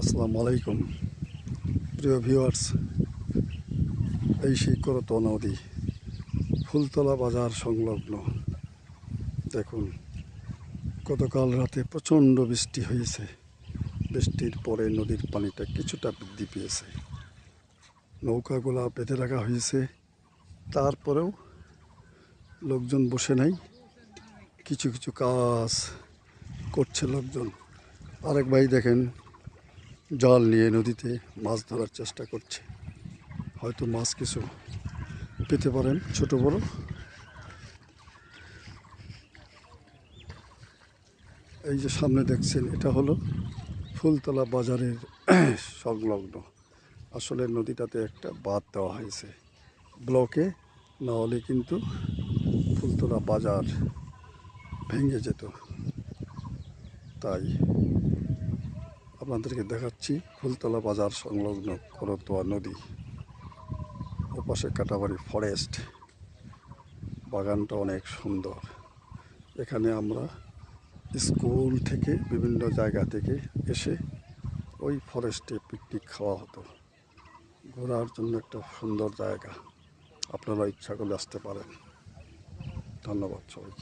আসসালামু আলাইকুম। প্রিয় ভিউয়ার্স, এই সেই নদী, ফুলতলা বাজার সংলগ্ন। দেখুন, গতকাল রাতে প্রচণ্ড বৃষ্টি হয়েছে। বৃষ্টির পরে নদীর পানিটা কিছুটা বৃদ্ধি পেয়েছে। নৌকাগুলা বেঁধে রাখা হয়েছে। তারপরেও লোকজন বসে নাই। কিছু কিছু কাজ করছে লোকজন। আরেক ভাই দেখেন জাল নিয়ে নদীতে মাছ ধরার চেষ্টা করছে। হয়তো মাছ কিছু পেতে পারেন ছোট বড়। এই যে সামনে দেখছেন, এটা হলো ফুলতলা বাজারের সংলগ্ন। আসলে নদীটাতে একটা বাঁধ দেওয়া হয়েছে। ব্লকে না হলে কিন্তু ফুলতলা বাজার ভেঙে যেত। তাই আপনাদেরকে দেখাচ্ছি ফুলতলা বাজার সংলগ্ন করতোয়া নদী। ওপাশে কাটাবাড়ি ফরেস্ট বাগানটা অনেক সুন্দর। এখানে আমরা স্কুল থেকে বিভিন্ন জায়গা থেকে এসে ওই ফরেস্টে পিকনিক খাওয়া হতো। ঘোরার জন্য একটা সুন্দর জায়গা। আপনারা ইচ্ছা করলে আসতে পারেন। ধন্যবাদ সবাইকে।